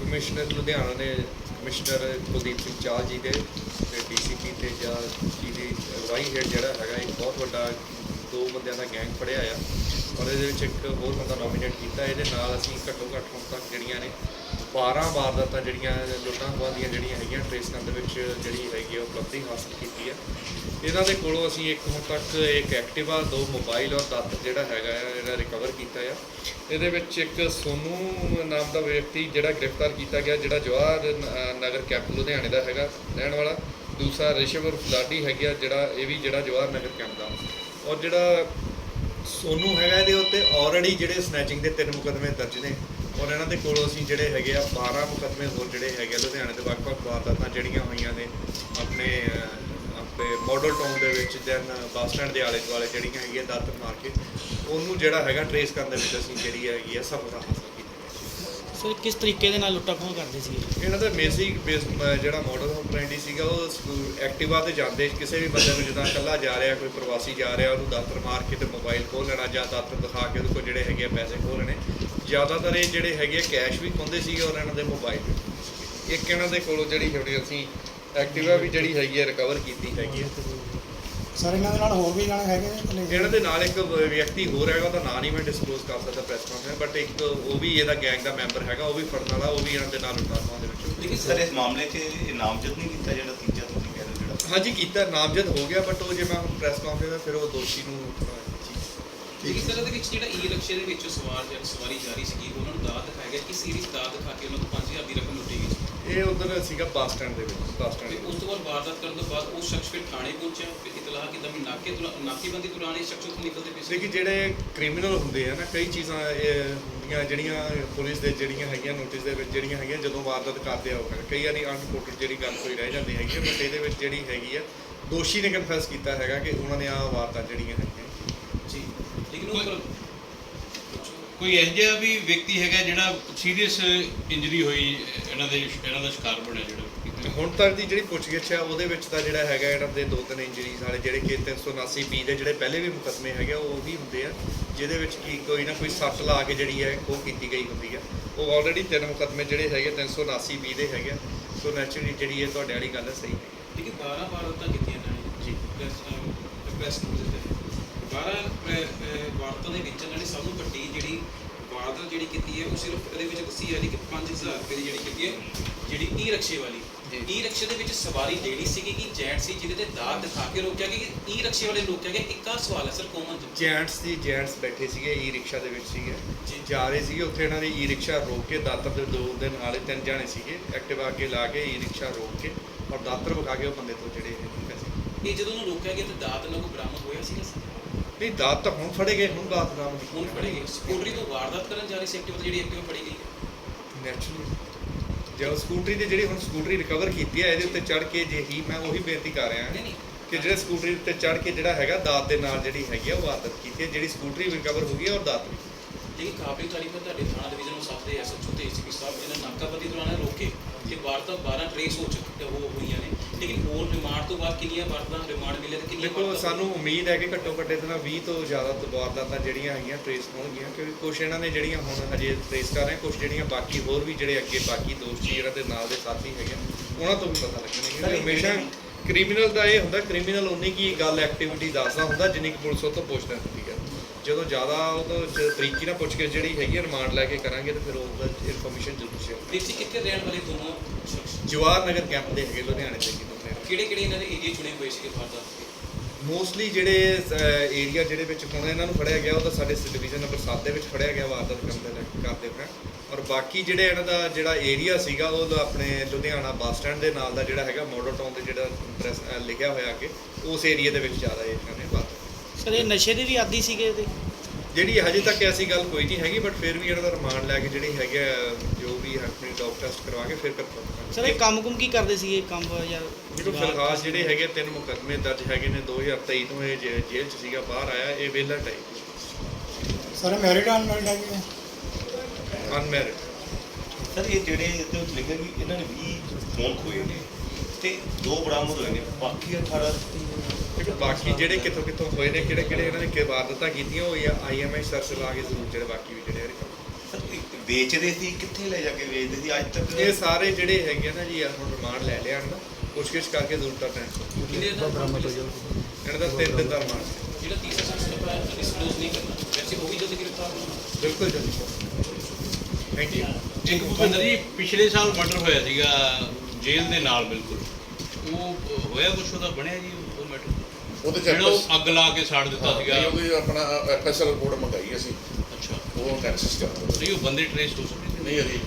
Commissioner Ludhiana ਨੇ commissioner Kuldeep Singh ਚਾਲ ਜੀ ਦੇ ਤੇ ਡੀਸੀਪੀ ਤੇ ਜਾਂ ਜੀ ਦੀ ਅਗਵਾਈ ਹੇਠ ਜਿਹੜਾ ਹੈਗਾ, ਇੱਕ ਬਹੁਤ ਵੱਡਾ ਦੋ ਬੰਦਿਆਂ ਦਾ ਗੈਂਗ ਫੜਿਆ ਆ। ਔਰ ਇਹਦੇ ਵਿੱਚ ਇੱਕ ਹੋਰ ਬੰਦਾ ਨੋਮੀਨੇਟ ਕੀਤਾ, ਇਹਦੇ ਨਾਲ ਅਸੀਂ ਘੱਟੋ ਘੱਟ ਹੁਣ ਤੱਕ ਜਿਹੜੀਆਂ ਨੇ 12 ਵਾਰਦਾਤਾਂ ਜਿਹੜੀਆਂ ਲੁੱਟਾਂ ਖੋਹਾਂ ਜਿਹੜੀਆਂ ਹੈਗੀਆਂ, ਟ੍ਰੇਸ ਕਰਨ ਦੇ ਵਿੱਚ ਜਿਹੜੀ ਹੈਗੀ ਆ ਉਪਲਬਧੀ ਹਾਸਲ ਕੀਤੀ ਆ। ਇਹਨਾਂ ਦੇ ਕੋਲੋਂ ਅਸੀਂ ਇੱਕ ਹੁਣ ਤੱਕ ਇੱਕ ਐਕਟਿਵਾ, ਦੋ ਮੋਬਾਈਲ ਔਰ ਦਾਤਰ ਜਿਹੜਾ ਹੈਗਾ ਆ, ਇਹਦਾ ਰਿਕਵਰ ਕੀਤਾ ਆ। ਇਹਦੇ ਵਿੱਚ ਇੱਕ ਸੋਨੂ ਨਾਮ ਦਾ ਵਿਅਕਤੀ ਜਿਹੜਾ ਗ੍ਰਿਫਤਾਰ ਕੀਤਾ ਗਿਆ, ਜਿਹੜਾ ਜਵਾਹਰ ਨਗਰ ਕੈਂਪ ਲੁਧਿਆਣੇ ਦਾ ਹੈਗਾ, ਰਹਿਣ ਵਾਲਾ। ਦੂਸਰਾ ਰਿਸ਼ਵ ਉਰਫ ਲਾਡੀ ਹੈਗਾ ਜਿਹੜਾ ਇਹ ਵੀ ਜਿਹੜਾ ਜਵਾਹਰ ਨਗਰ ਕੈਂਪ ਦਾ। ਔਰ ਜਿਹੜਾ ਸੋਨੂ ਹੈਗਾ ਇਹਦੇ ਉੱਤੇ ਆਲਰੇਡੀ ਜਿਹੜੇ ਸਨੈਚਿੰਗ ਦੇ ਤਿੰਨ ਮੁਕਦਮੇ ਦਰਜ ਨੇ। ਔਰ ਇਹਨਾਂ ਦੇ ਕੋਲੋਂ ਅਸੀਂ ਜਿਹੜੇ ਹੈਗੇ ਆ 12 ਮੁਕਦਮੇ ਹੋਰ ਜਿਹੜੇ ਹੈਗੇ ਆ ਲੁਧਿਆਣੇ ਦੇ ਵੱਖ-ਵੱਖ ਵਾਰਦਾਤਾਂ ਜਿਹੜੀਆਂ ਹੋਈਆਂ ਨੇ ਆਪਣੇ ਆਪਣੇ ਮਾਡਲ ਟਾਊਨ ਦੇ ਵਿੱਚ ਦੈਨ ਬੱਸ ਸਟੈਂਡ ਦੇ ਆਲੇ ਦੁਆਲੇ ਜਿਹੜੀਆਂ ਹੈਗੀਆਂ ਦਾਤਰ ਮਾਰ ਕੇ ਉਹਨੂੰ ਜਿਹੜਾ ਹੈਗਾ ਟਰੇਸ ਕਰਨ ਦੇ ਵਿੱਚ ਅਸੀਂ ਜਿਹੜੀ ਹੈਗੀ ਆ ਸਫਲਤਾ ਹਾਸਲ ਕੀਤੀ। ਸਰ ਕਿਸ ਤਰੀਕੇ ਦੇ ਨਾਲ ਲੁੱਟਾਂ ਖੋਹਾਂ ਕਰਦੇ ਸੀ ਇਹਨਾਂ ਦਾ ਬੇਸਿਕ ਜਿਹੜਾ ਮਾਡਲ ਆਪਰੇਂਡੀ ਸੀਗਾ ਉਹ ਐਕਟਿਵਾ ਤੇ ਜਾਂਦੇ ਕਿਸੇ ਵੀ ਬੰਦੇ ਨੂੰ ਜਿੱਦਾਂ ਇਕੱਲਾ ਜਾ ਰਿਹਾ ਕੋਈ ਪ੍ਰਵਾਸੀ ਜਾ ਰਿਹਾ ਉਹਨੂੰ ਦਾਤਰ ਮਾਰ ਕੇ ਤੇ ਮੋਬਾਈਲ ਖੋਹ ਲੈਣਾ ਜਾਂ ਦਾਤਰ ਦਿਖਾ ਕੇ ਉਹਦੇ ਕੋਲ ਜਿਹੜੇ ਹੈਗੇ ਆ ਪੈਸੇ ਖੋਹ ਲੈਣੇ ਜ਼ਿਆਦਾਤਰ ਇਹ ਜਿਹੜੇ ਹੈਗੇ ਆ ਕੈਸ਼ ਵੀ ਖੁੰਦੇ ਸੀਗੇ ਔਰ ਇਹਨਾਂ ਦੇ ਮੋਬਾਈਲ। ਇੱਕ ਇਹਨਾਂ ਦੇ ਕੋਲੋਂ ਜਿਹੜੀ ਹੈਗੀ ਅਸੀਂ ਐਕਟਿਵਾ ਵੀ ਜਿਹੜੀ ਹੈਗੀ ਆ ਰਿਕਵਰ ਕੀਤੀ ਹੈਗੀ ਆ ਸਰ ਇਹਨਾਂ ਦੇ ਨਾਲ ਹੋਰ ਵੀ ਜਾਣੇ ਹੈਗੇ ਨੇ? ਇਹਨਾਂ ਦੇ ਨਾਲ ਇੱਕ ਵਿਅਕਤੀ ਹੋਰ ਹੈਗਾ ਉਹਦਾ ਨਾਂ ਨਹੀਂ ਮੈਂ ਡਿਸਕਲੋਜ਼ ਕਰ ਸਕਦਾ ਪ੍ਰੈਸ ਕਾਨਫਰੰਸ ਬਟ ਇੱਕ ਉਹ ਵੀ ਇਹਦਾ ਗੈਂਗ ਦਾ ਮੈਂਬਰ ਹੈਗਾ ਉਹ ਵੀ ਫੜਨ ਵਾਲਾ ਉਹ ਵੀ ਇਹਨਾਂ ਦੇ ਨਾਲ ਉਤਾਰਵਾਂ ਦੇ ਵਿੱਚ ਲੇਕਿਨ ਸਰ ਇਸ ਮਾਮਲੇ 'ਚ ਨਾਮਜ਼ਦ ਨਹੀਂ ਕੀਤਾ ਜਿਹੜਾ ਤੀਜਾ ਤੁਸੀਂ ਕਹਿ ਰਹੇ ਹੋ ਜਿਹੜਾ ਹਾਂਜੀ ਕੀਤਾ ਨਾਮਜ਼ਦ ਹੋ ਗਿਆ ਬਟ ਉਹ ਜੇ ਮੈਂ ਹੁਣ ਪ੍ਰੈਸ ਕਾਨਫਰੰਸ ਫਿਰ ਉਹ ਦੋਸ਼ੀ ਨੂੰ ਲੇਕਿਨ ਸਰ ਇਹਦੇ ਵਿੱਚ ਜਿਹੜਾ ਈ ਰਿਕਸ਼ੇ ਦੇ ਵਿੱਚ ਸਵਾਰ ਜਾਂ ਸਵਾਰੀ ਜਾ ਰਹੀ ਸੀਗੀ ਉਹਨਾਂ ਨੂੰ ਦਾਅ ਦਿਖਾਇਆ ਗਿਆ। ਕਿ ਸੀਰੀਜ਼ ਦਾਅ ਦਿਖਾ ਕੇ ਉਹਨਾਂ ਤੋਂ 5000 ਦੀ ਰਕਮ ਲੁੱਟੀ ਗਈ ਸੀ? ਇਹ ਉਧਰ ਸੀਗਾ ਬੱਸ ਸਟੈਂਡ ਦੇ ਵਿੱਚ ਬੱਸ ਸਟੈਂਡ ਤੇ ਉਸ ਤੋਂ ਬਾਅਦ ਵਾਰਦਾਤ ਕਰਨ ਤੋਂ ਬਾਅਦ ਉਹ ਸ਼ਖਸ ਫਿਰ ਥਾਣੇ ਪਹੁੰਚਿਆ ਫਿਰ ਇਤਲਾਹ ਕੀਤਾ ਵੀ ਨਾਕੇ ਤੋਂ ਨਾਕੇਬੰਦੀ ਦੌਰਾਨ ਇਹ ਸ਼ਖਸ ਉੱਥੋਂ ਨਿਕਲਦੇ ਪਏ ਸੀ। ਜਿਹੜੇ ਕ੍ਰਿਮੀਨਲ ਹੁੰਦੇ ਆ ਨਾ ਕਈ ਚੀਜ਼ਾਂ ਇਹ ਹੁੰਦੀਆਂ ਜਿਹੜੀਆਂ ਪੁਲਿਸ ਦੇ ਜਿਹੜੀਆਂ ਹੈਗੀਆਂ ਨੋਟਿਸ ਦੇ ਵਿੱਚ ਜਿਹੜੀਆਂ ਹੈਗੀਆਂ ਜਦੋਂ ਵਾਰਦਾਤ ਕਰਦੇ ਆ ਉਹ ਕਰ- ਕਈ ਵਾਰੀ ਅਨਰਿਪੋਰਟਡ ਜਿਹੜੀ ਗੱਲ ਕੋਈ ਰਹਿ ਜਾਂਦੀ ਹੈਗੀ ਬਟ ਇਹਦੇ ਵਿੱਚ ਜਿਹੜੀ ਹੈਗੀ ਆ ਦੋਸ਼ੀ ਨੇ ਕਨਫੈਸ ਕੀਤਾ ਹੈਗਾ ਕਿ ਉਹਨਾਂ ਨੇ ਆ ਵਾਰਦਾਤ ਜਿਹੜੀਆਂ ਹੈਗੀਆਂ। ਕੋਈ ਇਹੋ ਜਿਹਾ ਵੀ ਵਿਅਕਤੀ ਹੈਗਾ ਜਿਹੜਾ ਸੀਰੀਅਸ ਇੰਜਰੀ ਹੋਈ ਇਹਨਾਂ ਦੇ ਇਹਨਾਂ ਦਾ ਸ਼ਿਕਾਰ ਬਣਿਆ ਜਿਹੜਾ ਹੁਣ ਤੱਕ ਦੀ ਜਿਹੜੀ ਪੁੱਛਗਿੱਛ ਹੈ ਉਹਦੇ ਵਿੱਚ ਤਾਂ ਜਿਹੜਾ ਹੈਗਾ ਇਹਨਾਂ ਦੇ ਦੋ ਤਿੰਨ ਇੰਜਰੀਜ਼ ਵਾਲੇ ਜਿਹੜੇ ਕਿ 379 ਬੀ ਦੇ ਜਿਹੜੇ ਪਹਿਲੇ ਵੀ ਮੁਕੱਦਮੇ ਹੈਗੇ ਆ, ਉਹ ਵੀ ਹੁੰਦੇ ਆ ਜਿਹਦੇ ਵਿੱਚ ਕੀ ਕੋਈ ਨਾ ਕੋਈ ਸੱਟ ਲਾ ਕੇ ਜਿਹੜੀ ਹੈ ਉਹ ਕੀਤੀ ਗਈ ਹੁੰਦੀ ਆ ਉਹ ਆਲਰੇਡੀ ਤਿੰਨ ਮੁਕੱਦਮੇ ਜਿਹੜੇ ਹੈਗੇ 379 ਬੀ ਦੇ ਹੈਗੇ ਆ। ਸੋ ਨੈਚੁਰਲੀ ਜਿਹੜੀ ਇਹ ਤੁਹਾਡੇ ਵਾਲੀ ਗੱਲ ਹੈ ਸਹੀ ਹੈ ਲੇਕਿਨ 12 ਵਾਰਦਾਤਾਂ ਕੀਤੀਆਂ ਇਹਨਾਂ ਨੇ ਜੀ। ਪ੍ਰੈਸ ਪ੍ਰੈਸ ਨੂੰ ਦਿੱਤੇ 12 ਵਾਰਦਾਤਾਂ ਦੇ ਵਿੱਚ ਇਹਨਾਂ ਨੇ ਸਭ ਤੋਂ ਵੱਡੀ ਜਿਹੜੀ ਵਾਰਦਾਤ ਜਿਹੜੀ ਕੀਤੀ ਹੈ ਉਹ ਸਿਰਫ ਇਹਦੇ ਵਿੱਚ ਦੱਸੀ ਜਾ ਰਹੀ ਕਿ 5000 ਰੁਪਏ ਦੀ ਜਿਹੜੀ ਕੀਤੀ ਹੈ ਜਿਹੜੀ ਈ ਰਿਕਸ਼ੇ ਵਾਲੀ। ਈ ਰਿਕਸ਼ੇ ਦੇ ਵਿੱਚ ਸਵਾਰੀ ਜਿਹੜੀ ਸੀਗੀ ਕਿ ਜੈਂਟ ਸੀ ਜਿਹਦੇ ਤੇ ਦਾਤ ਦਿਖਾ ਕੇ ਰੋਕਿਆ ਗਿਆ ਕਿ ਈ ਰਿਕਸ਼ੇ ਵਾਲੇ ਨੂੰ ਰੋਕਿਆ ਗਿਆ। ਇੱਕ ਆ ਸਵਾਲ ਹੈ ਸਰ ਕੋਮਨ ਜੈਂਟਸ ਦੀ ਜੈਂਟਸ ਬੈਠੇ ਸੀਗੇ ਈ ਰਿਕਸ਼ਾ ਦੇ ਵਿੱਚ ਸੀਗੇ। ਜੀ। ਜਾ ਰਹੇ ਸੀਗੇ ਉੱਥੇ ਇਹਨਾਂ ਨੇ ਈ ਰਿਕਸ਼ਾ ਰੋਕ ਕੇ ਦਾਤਰ ਦੇ ਦੋ ਦੇ ਨਾਲੇ ਤਿੰਨ ਜਾਣੇ ਸੀਗੇ ਐਕਟਿਵਾ ਅੱਗੇ ਲਾ ਕੇ ਈ ਰਿਕਸ਼ਾ ਰੋਕ ਕੇ ਔਰ ਦਾਤਰ ਵਿਖਾ ਕੇ ਉਹ ਬੰਦੇ ਤੋਂ ਜਿਹੜੇ ਇਹ ਜਦੋਂ ਉਹਨੂੰ ਰੋਕਿਆ ਗਿਆ ਤੇ ਦਾਤ ਨਾਲ ਬਰਾਮਦ ਹੋਇਆ ਸੀਗਾ ਸਰ? ਨਹੀਂ ਦਾਤ ਤਾਂ ਹੁਣ ਫੜੇ ਗਏ ਹੁਣ ਦਾਤ ਦਾ ਹੁਣ ਫੜੇ ਗਏ। ਸਕੂਟਰੀ ਤੋਂ ਵਾਰਦਾਤ ਕਰਨ ਜਾ ਰਹੀ ਸੀ ਐਕਟਿਵਾ ਜਿਹੜੀ ਐਕਟਿਵਾ ਫੜੀ ਗਈ ਹੈ। ਨੈਚੁਰਲੀ ਜਦੋਂ ਸਕੂਟਰੀ ਦੀ ਜਿਹੜੀ ਹੁਣ ਸਕੂਟਰੀ ਰਿਕਵਰ ਕੀਤੀ ਹੈ ਇਹਦੇ ਉੱਤੇ ਚੜ ਕੇ ਜੇ ਹੀ ਮੈਂ ਉਹੀ ਬੇਨਤੀ ਕਰ ਰਿਹਾ ਨਹੀਂ ਨਹੀਂ। ਕਿ ਜਿਹੜੇ ਸਕੂਟਰੀ ਉੱਤੇ ਚੜ ਕੇ ਜਿਹੜਾ ਹੈਗਾ ਦਾਤ ਦੇ ਨਾਲ ਜਿਹੜੀ ਹੈਗੀ ਆ ਉਹ ਵਾਰਦਾਤ ਕੀਤੀ ਹੈ। ਜਿਹੜੀ ਸਕੂਟਰੀ ਰਿਕਵਰ ਹੋ ਗਈ ਹੈ ਔਰ ਦਾਤ ਵੀ ਲੇਕਿਨ ਕਾਬਿਲ ਤਾਰੀਫ ਹੈ ਤੁਹਾਡੇ ਥਾਣਾ ਡਿਵੀਜ਼ਨ ਨੂੰ ਸਾਥ ਦੇ ਐਸਐਚਓ ਤੇ ਏਸੀਪੀ ਸਾਹਿਬ ਜਿਹਨਾਂ ਨਾਕਾਬੰਦੀ ਦੌਰਾਨ ਰੋਕੇ ਕਿ ਵਾਰਦਾਤ 12 ਟ੍ਰੇਸ ਹੋ ਚੁੱਕੀ ਹੋ ਹੋਈਆਂ ਨੇ। ਲੇਕਿਨ ਹੋਰ ਰਿਮਾਂਡ ਤੋਂ ਬਾਅਦ ਕਿੰਨੀਆਂ ਵਾਰਦਾਤਾਂ ਰਿਮਾਂਡ ਮਿਲੇ ਤੇ ਕਿੰਨੀਆਂ ਦੇਖੋ ਸਾਨੂੰ ਉਮੀਦ ਹੈ ਕਿ ਘੱਟੋ ਘੱਟ ਇਹਦੇ ਨਾਲ 20 ਤੋਂ ਜ਼ਿਆਦਾ ਵਾਰਦਾਤਾਂ ਜਿਹੜੀਆਂ ਹੈਗੀਆਂ ਟ੍ਰੇਸ ਹੋਣਗੀਆਂ ਕਿਉਂਕਿ ਕੁਝ ਇਹਨਾਂ ਨੇ ਜਿਹੜੀਆਂ ਹੁਣ ਹਜੇ ਟ੍ਰੇਸ ਕਰ ਰਹੇ ਕੁਝ ਜਿਹੜੀਆਂ ਬਾਕੀ ਹੋਰ ਵੀ ਜਿਹੜੇ ਅੱਗੇ ਬਾਕੀ ਦੋਸਤੀ ਇਹਨਾਂ ਦੇ ਨਾਲ ਦੇ ਸਾਥੀ ਹੈਗੇ ਉਹਨਾਂ ਤੋਂ ਵੀ ਪਤਾ ਕਿਉਂਕਿ ਇਹ ਹਮੇਸ਼ਾ ਕ੍ਰਿਮੀਨਲ ਦਾ ਇਹ ਹੁੰਦਾ ਕ੍ਰਿਮੀਨਲ ਉਨੀ ਕੀ ਗੱਲ ਐਕਟੀਵਿਟੀ ਦੱਸਦਾ ਹੁੰਦਾ ਜਿੰਨੀ ਕੁ ਪੁਲਿਸ ਉਹ ਤੋਂ ਪੁੱਛਦਾ ਹੁੰਦੀ ਹੈ ਜਦੋਂ ਜ਼ਿਆਦਾ ਉਹ ਤੋਂ ਤਰੀਕੀ ਨਾਲ ਪੁੱਛ ਕੇ ਜਿਹੜੀ ਹੈਗੀ ਰਿਮਾਂਡ ਲੈ ਕੇ ਕਰਾਂਗੇ ਤਾਂ ਫਿਰ ਉਹਦਾ ਇਨਫੋਰਮੇਸ਼ਨ ਜ਼ਰੂਰ ਸ਼ੇਅਰ ਜੀ ਕਿੱਥੇ ਰਹਿਣ ਵਾਲੇ ਦੋਨੋਂ ਸ਼ਖਸ? ਜਵਾਹਰ ਨਗਰ ਕੈਂਪ ਦੇ ਹੈਗੇ ਲੁਧਿਆਣੇ ਦੇ ਜੀ ਦੋਨੇ ਕਿਹੜੇ ਕਿਹੜੇ ਇਹਨਾਂ ਦੇ ਏਰੀਆ ਚੁਣੇ ਹੋਏ ਸੀਗੇ ਵਾਰਦਾਤ ਦੇ ਮੋਸਟਲੀ ਜਿਹੜੇ ਏਰੀਆ ਜਿਹੜੇ ਵਿੱਚ ਹੁਣ ਇਹਨਾਂ ਨੂੰ ਫੜਿਆ ਗਿਆ ਉਹ ਤਾਂ ਸਾਡੇ ਡਿਵੀਜ਼ਨ ਨੰਬਰ 7 ਦੇ ਵਿੱਚ ਫੜਿਆ ਗਿਆ ਵਾਰਦਾਤ ਕਰਦੇ ਨੇ ਕਰਦੇ ਪਏ ਔਰ ਬਾਕੀ ਜਿਹੜੇ ਇਹਨਾਂ ਦਾ ਜਿਹੜਾ ਏਰੀਆ ਸੀਗਾ ਉਹ ਤਾਂ ਆਪਣੇ ਲੁਧਿਆਣਾ ਬੱਸ ਸਟੈਂਡ ਦੇ ਨਾਲ ਦਾ ਜਿਹੜਾ ਹੈਗਾ ਮਾਡਲ ਟਾਊਨ ਦੇ ਜਿਹੜਾ ਲਿਖਿਆ ਹੋਇਆ ਅੱਗੇ ਉਸ ਏਰੀਆ ਦੇ ਵਿੱਚ ਜ਼ਿਆਦਾ ਇਹਨਾਂ ਨੇ ਵਾਰਦਾਤ ਸਰ ਇਹ ਨਸ਼ੇ ਦੇ ਵੀ ਆਦੀ ਸੀਗੇ ਇਹਦੇ ਜਿਹੜੀ ਹਜੇ ਤੱਕ ਐਸੀ ਗੱਲ ਕੋਈ ਨਹੀਂ ਹੈਗੀ ਬਟ ਫਿਰ ਵੀ ਇਹਨਾਂ ਦਾ ਰਿਮਾਂਡ ਲੈ ਕੇ ਜਿਹੜੀ ਹੈਗਾ ਜੋ ਵੀ ਹੈ ਆਪਣੀ ਡਾਕ ਟੈਸਟ ਕਰਵਾ ਕੇ ਫਿਰ ਕਰਵਾ ਸਰ ਇਹ ਕੰਮ ਕੁਮ ਕੀ ਕਰਦੇ ਸੀਗੇ? ਕੰਮ ਜਾਂ ਦੇਖੋ ਫਿਲਹਾਲ ਜਿਹੜੇ ਹੈਗੇ ਤਿੰਨ ਮੁਕੱਦਮੇ ਦਰਜ ਹੈਗੇ ਨੇ 2023 ਤੋਂ ਇਹ ਜੇ- ਜੇਲ੍ਹ 'ਚ ਸੀਗਾ ਬਾਹਰ ਆਇਆ ਇਹ ਵੇਲਾ ਟਾਈਪ। ਸਰ ਮੈਰਿਡ ਅਨਮੈਰਿਡ ਹੈਗੇ ਆ? ਅਨਮੈਰਿਡ ਸਰ ਇਹ ਜਿਹੜੇ ਇਹਦੇ ਵਿੱਚ ਲਿਖਿਆ ਕਿ ਇਹਨਾਂ ਨੇ 20 ਫੋਨ ਖੋਏ ਨੇ। ਤੇ ਦੋ ਬਰਾਮਦ ਹੋਏ ਨੇ ਬਾਕੀ 18 ਦੇਖੋ ਬਾਕੀ ਜਿਹੜੇ ਕਿੱਥੋਂ ਕਿੱਥੋਂ ਹੋਏ ਨੇ ਕਿਹੜੇ ਕਿਹੜੇ ਇਹਨਾਂ ਨੇ ਕਿ ਵਾਰਦਾਤਾਂ ਕੀਤੀਆਂ ਉਹ ਆਈਐਮਆਈ ਸਰਚ ਲਾ ਕੇ ਜ਼ਰੂਰ ਜਿਹੜੇ ਬਾਕੀ ਵੀ ਜਿਹੜੇ ਵੇਚਦੇ ਸੀ ਕਿੱਥੇ ਲੈ ਜਾ ਕੇ ਵੇਚਦੇ ਸੀ? ਅੱਜ ਤੱਕ ਇਹ ਸਾਰੇ ਜਿਹੜੇ ਹੈਗੇ ਆ ਨਾ ਜੀ ਆ ਹੁਣ ਰਿਮਾਂਡ ਲੈ ਲਿਆ ਨਾ ਪੁੱਛਗਿੱਛ ਕਰਕੇ ਜ਼ਰੂਰ ਕਰਨਾ ਕਿੰਨੇ ਦਾ ਇਹਨਾਂ ਦਾ ਤਿੰਨ ਦਿਨ ਦਾ ਰਿਮਾਂਡ। ਜਿਹੜਾ ਤੀਸਰਾ ਲੱਭਾ ਹੈ ਡਿਸਕਲੋਜ਼ ਨਹੀਂ ਕਰਨਾ। ਵੈਸੇ ਉਹ ਵੀ ਜਲਦੀ ਗ੍ਰਿਫਤਾਰ ਹੋਣਾ ਬਿਲਕੁਲ ਜੀ ਥੈਂਕ ਯੂ ਇੱਕ ਭੁਪਿੰਦਰ ਜੀ ਪਿਛਲੇ ਸਾਲ ਮਰਡਰ ਹੋਇਆ ਸੀਗਾ ਜੇਲ੍ਹ ਦੇ ਨਾਲ ਬਿਲਕੁਲ। ਉਹ ਹੋਇਆ ਕੁਛ ਉਹਦਾ? ਬਣਿਆ ਜੀ ਉਹ ਮੈਟਰ ਉਹਦੇ ਚ ਜਿਹੜਾ ਉਹ ਅੱਗ ਲਾ ਕੇ ਸਾੜ ਦਿੱਤਾ ਸੀਗਾ। ਨਹੀਂ, ਉਹਦੀ ਆਪਣਾ ਐਫਐਸਐਲ ਰਿਪੋਰਟ ਮੰਗਾਈ ਅਸੀਂ। ਅੱਛਾ। ਉਹ ਨਹੀਂ ਬੰਦੇ ਟ੍ਰੇਸ ਹੋ ਸਕਦੇ ਨਹੀਂ ਅਜੇ